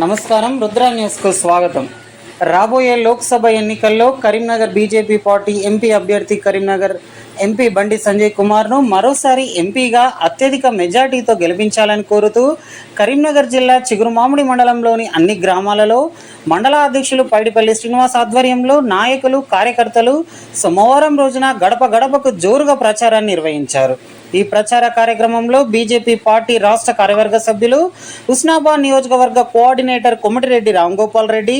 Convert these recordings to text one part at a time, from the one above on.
నమస్కారం రుద్ర న్యూస్కు స్వాగతం. రాబోయే లోక్సభ ఎన్నికల్లో కరీంనగర్ బీజేపీ పార్టీ ఎంపీ అభ్యర్థి కరీంనగర్ ఎంపీ బండి సంజయ్ కుమార్ను మరోసారి ఎంపీగా అత్యధిక మెజార్టీతో గెలిపించాలని కోరుతూ కరీంనగర్ జిల్లా చిగురుమామిడి మండలంలోని అన్ని గ్రామాలలో మండల అధ్యక్షులు పైడిపల్లి శ్రీనివాస్ ఆధ్వర్యంలో నాయకులు కార్యకర్తలు సోమవారం రోజున గడప గడపకు జోరుగా ప్రచారాన్ని నిర్వహించారు. ఈ ప్రచార కార్యక్రమంలో బీజేపీ పార్టీ రాష్ట్ర కార్యవర్గ సభ్యులు హుస్నాబాద్ నియోజకవర్గ కోఆర్డినేటర్ కొమటిరెడ్డి రామ్గోపాల్ రెడ్డి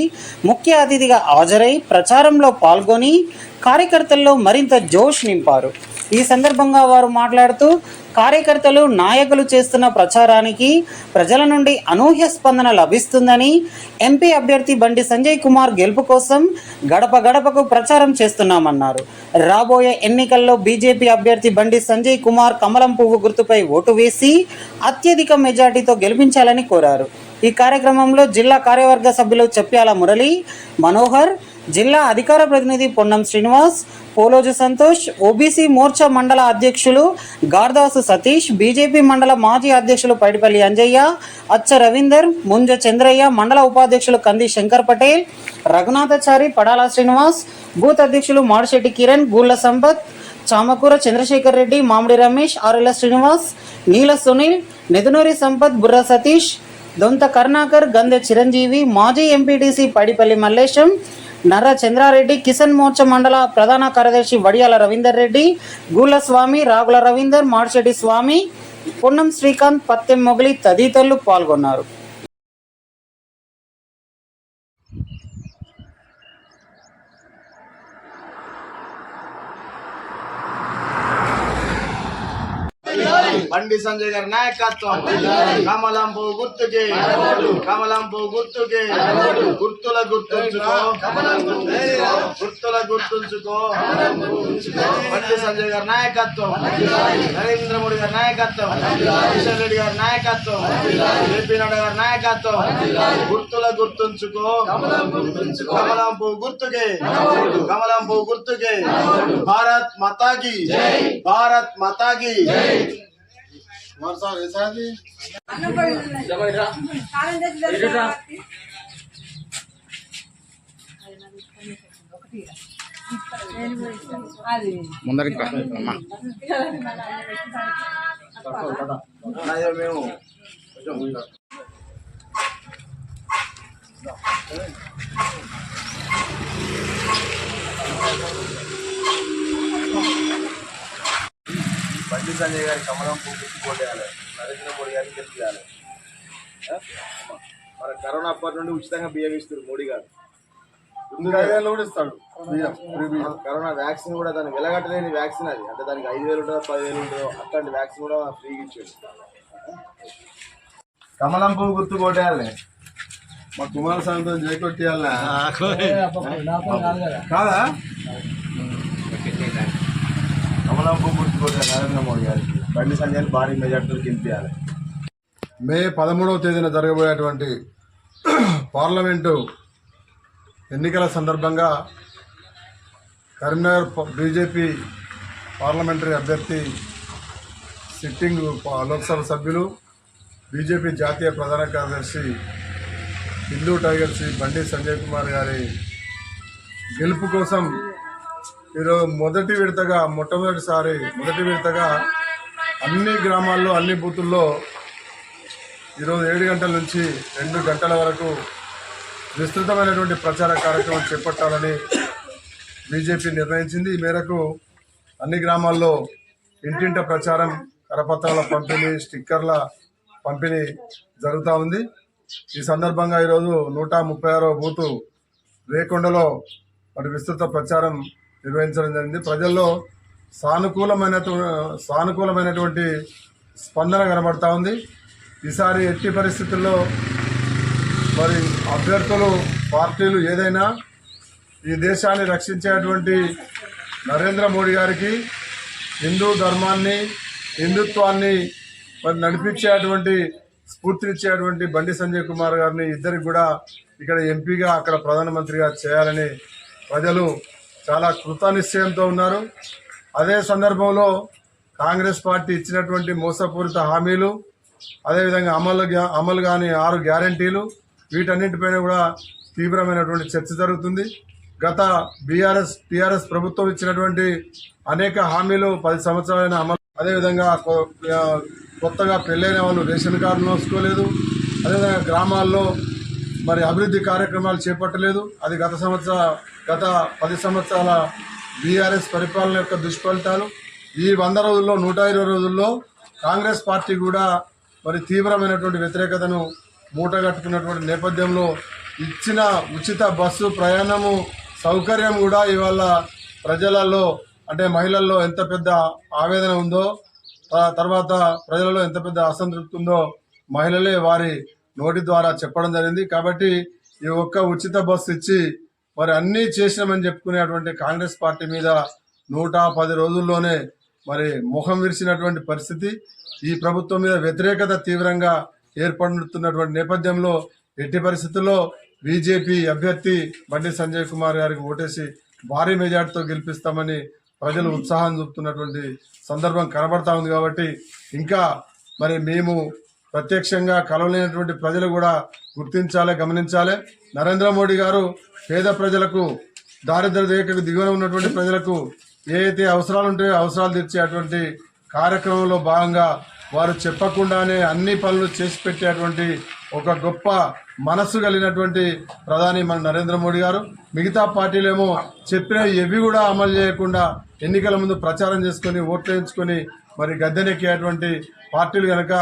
ముఖ్య అతిథిగా హాజరై ప్రచారంలో పాల్గొని కార్యకర్తల్లో మరింత జోష్ నింపారు. ఈ సందర్భంగా వారు మాట్లాడుతూ కార్యకర్తలు నాయకులు చేస్తున్న ప్రచారానికి ప్రజల నుండి అనూహ్య స్పందన లభిస్తుందని ఎంపీ అభ్యర్థి బండి సంజయ్ కుమార్ గెలుపు కోసం గడప గడపకు ప్రచారం చేస్తున్నామన్నారు. రాబోయే ఎన్నికల్లో బీజేపీ అభ్యర్థి బండి సంజయ్ కుమార్ కమలం పువ్వు గుర్తుపై ఓటు వేసి అత్యధిక మెజార్టీతో గెలిపించాలని కోరారు. ఈ కార్యక్రమంలో జిల్లా కార్యవర్గ సభ్యులు చెప్పాల మురళి మనోహర్ జిల్లా అధికార ప్రతినిధి పొన్నం శ్రీనివాస్ పోలోజు సంతోష్ ఓబీసీ మోర్చా మండల అధ్యక్షులు గార్దాసు సతీష్ బీజేపీ మండల మాజీ అధ్యక్షులు పైడిపల్లి అంజయ్య అచ్చ రవీందర్ ముంజ చంద్రయ్య మండల ఉపాధ్యక్షులు కంది శంకర్ పటేల్ రఘునాథచారి పడాల శ్రీనివాస్ బూత్ అధ్యక్షులు మాడిశెట్టి కిరణ్ గూళ్ళ సంపత్ చామకూర చంద్రశేఖర్ రెడ్డి మామిడి రమేష్ ఆరుల శ్రీనివాస్ నీల సునీల్ నెదునూరి సంపత్ బుర్ర సతీష్ దొంత కరుణాకర్ గంధె చిరంజీవి మాజీ ఎంపీటీసీ పడిపల్లి మల్లేశం నర్ర చంద్రారెడ్డి కిసాన్ మోర్చా మండల ప్రధాన కార్యదర్శి వడియాల రవీందర్ రెడ్డి గూళ్ళ స్వామి రాగుల రవీందర్ మాడిశెట్టి స్వామి పొన్నం శ్రీకాంత్ పత్తెం మొగలి తదితరులు పాల్గొన్నారు. బండి సంజయ్ గారి నాయకత్వం. కమలం పువ్వు గుర్తుకి. కమలం గుర్తుకి గుర్తుల గుర్తుంచుకో. గుర్తుల గుర్తుంచుకో. బండి సంజయ్ గారి నాయకత్వం. నరేంద్ర మోడీ గారి నాయకత్వం. కిషన్ రెడ్డి గారి నాయకత్వం. జేపీ నడ్డా గారి నాయకత్వం. గుర్తుల గుర్తుంచుకో. కమలం పువ్వు గుర్తుకి. కమలం పువ్వు. గుర్తుకి. భారత్ మాతాకి. భారత్ మాతాకి. ముందరికి అయ్యో మేము బండి సంజయ్ గారి కమలం పువ్వు గుర్తుకోటేయాలి నరేంద్ర మోడీ గారికి తెలియాలి. మన కరోనా అప్పటి నుండి ఉచితంగా బియ్యం ఇస్తారు మోడీ గారు. ఐదేళ్ళు కూడా ఇస్తాడు. కరోనా వ్యాక్సిన్ కూడా దానికి వెలగట్టలేని వ్యాక్సిన్ అది. అంటే దానికి ఐదు వేలు ఉంటుందో పదివేలు ఉంటుందో అట్లాంటి వ్యాక్సిన్ కూడా ఫ్రీగా ఇచ్చాడు. కమలం పువ్వు గుర్తు కొట్టేయాలి. మా కుమారస్వామితో జయకొట్టియాలనా కాదా కమలం పువ్వు గుర్తు కొట్టాలి నరేంద్ర మోడీ గారికి. బండి సంజయ్ భారీ మెజార్టీలు గెలిపించాలి మే పదమూడవ తేదీన జరగబోయేటువంటి పార్లమెంటు ఎన్నికల సందర్భంగా కరీంనగర్ బీజేపీ పార్లమెంటరీ అభ్యర్థి సిట్టింగ్ లోక్సభ సభ్యులు బీజేపీ జాతీయ ప్రధాన కార్యదర్శి హిందూ టైగర్ శ్రీ బండి సంజయ్ కుమార్ గారి గెలుపు కోసం ఈరోజు మొదటి విడతగా మొట్టమొదటిసారి మొదటి విడతగా అన్ని గ్రామాల్లో అన్ని బూతుల్లో ఈరోజు ఏడు గంటల నుంచి రెండు గంటల వరకు విస్తృతమైనటువంటి ప్రచార కార్యక్రమం చేపట్టాలని బీజేపీ నిర్ణయించింది. ఈ మేరకు అన్ని గ్రామాల్లో ఇంటింట ప్రచారం కరపత్రాల పంపిణీ స్టిక్కర్ల పంపిణీ జరుగుతూ ఉంది. ఈ సందర్భంగా ఈరోజు నూట ముప్పై ఆరో బూతు రేకొండలో మరి విస్తృత ప్రచారం నిర్వహించడం జరిగింది. ప్రజల్లో సానుకూలమైన సానుకూలమైనటువంటి స్పందన కనబడతా ఉంది. ఈసారి ఎట్టి పరిస్థితుల్లో మరి అభ్యర్థులు పార్టీలు ఏదైనా ఈ దేశాన్ని రక్షించేటువంటి నరేంద్ర మోడీ గారికి హిందూ ధర్మాన్ని హిందుత్వాన్ని మరి నడిపించేటువంటి స్ఫూర్తినిచ్చేటువంటి బండి సంజయ్ కుమార్ గారిని ఇద్దరికి కూడా ఇక్కడ ఎంపీగా అక్కడ ప్రధానమంత్రిగా చేయాలని ప్రజలు చాలా కృతనిశ్చయంతో ఉన్నారు. అదే సందర్భంలో కాంగ్రెస్ పార్టీ ఇచ్చినటువంటి మోసపూరిత హామీలు అదేవిధంగా అమలు అమలు కాని ఆరు గ్యారంటీలు వీటన్నింటిపైన కూడా తీవ్రమైనటువంటి చర్చ జరుగుతుంది. గత బీఆర్ఎస్ టీఆర్ఎస్ ప్రభుత్వం ఇచ్చినటువంటి అనేక హామీలు పది సంవత్సరాలైన అమలు. అదేవిధంగా కొ- కొత్తగా పెళ్ళైన వాళ్ళు రేషన్ కార్డు నోసుకోలేదు అదేవిధంగా గ్రామాల్లో మరి అభివృద్ధి కార్యక్రమాలు చేపట్టలేదు. అది గత సంవత్సర గత పది సంవత్సరాల బీఆర్ఎస్ పరిపాలన యొక్క దుష్ఫలితాలు. ఈ వంద రోజుల్లో నూట ఇరవై రోజుల్లో కాంగ్రెస్ పార్టీ కూడా మరి తీవ్రమైనటువంటి వ్యతిరేకతను మూట కట్టుకున్నటువంటి నేపథ్యంలో ఇచ్చిన ఉచిత బస్సు ప్రయాణము సౌకర్యం కూడా ఇవాళ ప్రజలలో అంటే మహిళల్లో ఎంత పెద్ద ఆవేదన ఉందో ఆ తర్వాత ప్రజలలో ఎంత పెద్ద అసంతృప్తి ఉందో మహిళలే వారి నోటి ద్వారా చెప్పడం జరిగింది. కాబట్టి ఈ ఒక్క ఉచిత బస్సు ఇచ్చి మరి అన్నీ చేసినామని చెప్పుకునేటువంటి కాంగ్రెస్ పార్టీ మీద నూట పది రోజుల్లోనే మరి ముఖం విరిచినటువంటి పరిస్థితి. ఈ ప్రభుత్వం మీద వ్యతిరేకత తీవ్రంగా ఏర్పడుతున్నటువంటి నేపథ్యంలో ఎట్టి పరిస్థితుల్లో బీజేపీ అభ్యర్థి బండి సంజయ్ కుమార్ గారికి ఓటేసి భారీ మెజార్టీతో గెలిపిస్తామని ప్రజలు ఉత్సాహం చూపుతున్నటువంటి సందర్భం కనబడతా ఉంది కాబట్టి ఇంకా మరి మేము ప్రత్యక్షంగా కలవలేనటువంటి ప్రజలు కూడా గుర్తించాలి గమనించాలి. నరేంద్ర మోడీ గారు పేద ప్రజలకు దారిద్ర రేఖకు దిగువన ఉన్నటువంటి ప్రజలకు ఏ అయితే అవసరాలు ఉంటాయో అవసరాలు తీర్చేటువంటి కార్యక్రమంలో భాగంగా వారు చెప్పకుండానే అన్ని పనులు చేసి పెట్టేటువంటి ఒక గొప్ప మనస్సు కలిగినటువంటి ప్రధాని మన నరేంద్ర మోడీ గారు. మిగతా పార్టీలేమో చెప్పిన ఎవి కూడా అమలు చేయకుండా ఎన్నికల ముందు ప్రచారం చేసుకొని ఓట్లు వేయించుకొని మరి గద్దెనెక్కేటువంటి పార్టీలు కనుక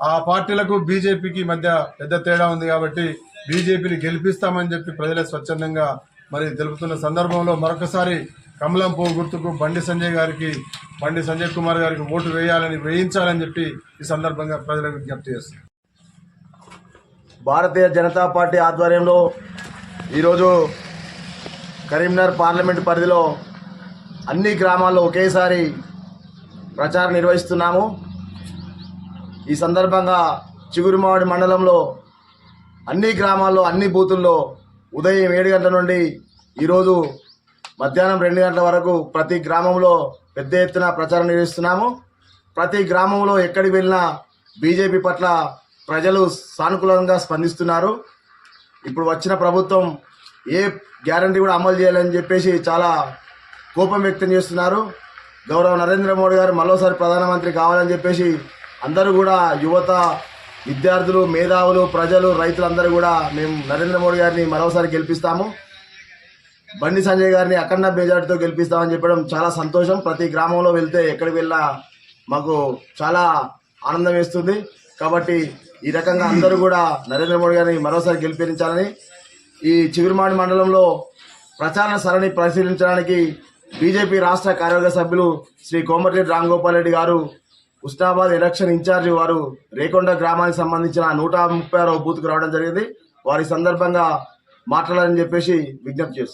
ఆ పార్టీలకు బీజేపీకి మధ్య పెద్ద తేడా ఉంది కాబట్టి బీజేపీని గెలిపిస్తామని చెప్పి ప్రజలే స్వచ్ఛందంగా మరి తెలుపుతున్న సందర్భంలో మరొకసారి కమలం పువ్వు గుర్తుకు బండి సంజయ్ గారికి బండి సంజయ్ కుమార్ గారికి ఓటు వేయాలని వేయించాలని చెప్పి ఈ సందర్భంగా ప్రజలకు విజ్ఞప్తి చేస్తున్నారు భారతీయ జనతా పార్టీ ఆధ్వర్యంలో ఈరోజు కరీంనగర్ పార్లమెంట్ పరిధిలో అన్ని గ్రామాల్లో ఒకేసారి ప్రచారం నిర్వహిస్తున్నాము. ఈ సందర్భంగా చిగురుమావడి మండలంలో అన్ని గ్రామాల్లో అన్ని బూతుల్లో ఉదయం ఏడు గంటల నుండి ఈరోజు మధ్యాహ్నం రెండు గంటల వరకు ప్రతి గ్రామంలో పెద్ద ఎత్తున ప్రచారం నిర్వహిస్తున్నాము. ప్రతి గ్రామంలో ఎక్కడికి వెళ్ళినా బీజేపీ పట్ల ప్రజలు సానుకూలంగా స్పందిస్తున్నారు. ఇప్పుడు వచ్చిన ప్రభుత్వం ఏ గ్యారంటీ కూడా అమలు చేయాలని చెప్పేసి చాలా కోపం వ్యక్తం చేస్తున్నారు. గౌరవ నరేంద్ర మోడీ గారు మరోసారి ప్రధానమంత్రి కావాలని చెప్పేసి అందరూ కూడా యువత విద్యార్థులు మేధావులు ప్రజలు రైతులందరూ కూడా మేము నరేంద్ర మోడీ గారిని మరోసారి గెలిపిస్తాము. బండి సంజయ్ గారిని అఖండ మెజార్టీతో గెలిపిస్తామని చెప్పడం చాలా సంతోషం. ప్రతి గ్రామంలో వెళ్తే ఎక్కడికి వెళ్ళినా మాకు చాలా ఆనందం వేస్తుంది. కాబట్టి ఈ రకంగా అందరూ కూడా నరేంద్ర మోడీ గారిని మరోసారి గెలిపించాలని ఈ చిగురుమాడి మండలంలో ప్రచార సరణి పరిశీలించడానికి బీజేపీ రాష్ట్ర కార్యవర్గ సభ్యులు శ్రీ కోమటిరెడ్డి రామ్ రెడ్డి గారు ఉస్నాబాద్ ఎలక్షన్ ఇన్ఛార్జి వారు రేకొండ గ్రామానికి సంబంధించిన నూట ముప్పై ఆరో బూత్కు రావడం జరిగింది. వారి సందర్భంగా మాట్లాడాలని చెప్పేసి విజ్ఞప్తి చేస్తున్నారు